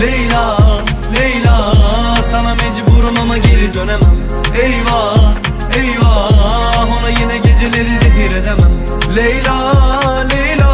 Leyla, Leyla Sana mecburum ama geri dönemem. Eyvah, eyvah Ona yine geceleri zehir edemem. Leyla, Leyla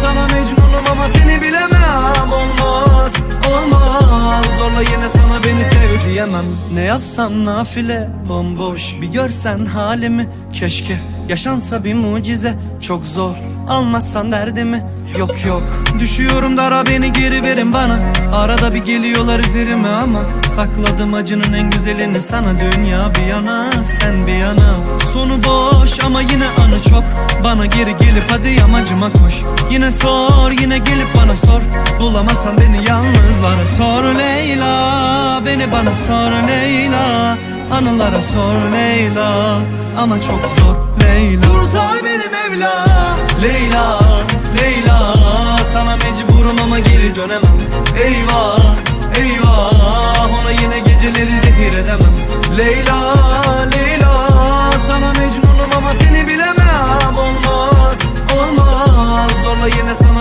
Sana mecnunum ama seni bilemem. Olmaz, olmaz Zorla yine sana beni sev diyemem. Ne yapsam nafile Bomboş bir görsen halimi. Keşke yaşansa bir mucize Çok zor anlatsan derdimi. Yok yok düşüyorum dara beni geri verin bana. Arada bir geliyorlar üzerime ama Sakladım acının en güzelini sana. Dünya bir yana sen bir yana Sonu boş ama yine anı çok. Bana geri gelip hadi yamacıma koş. Yine sor yine gelip bana sor. Bulamazsan beni yalnızlara sor Leyla. Beni bana sor Leyla. Anılara sor Leyla. Ama çok zor Leyla. Kurtar beni Mevla. Leyla Leyla. Sana mecburum ama geri dönemem. Eyvah Eyvah. Ona yine geceleri zehir edemem. Leyla cuando llenas un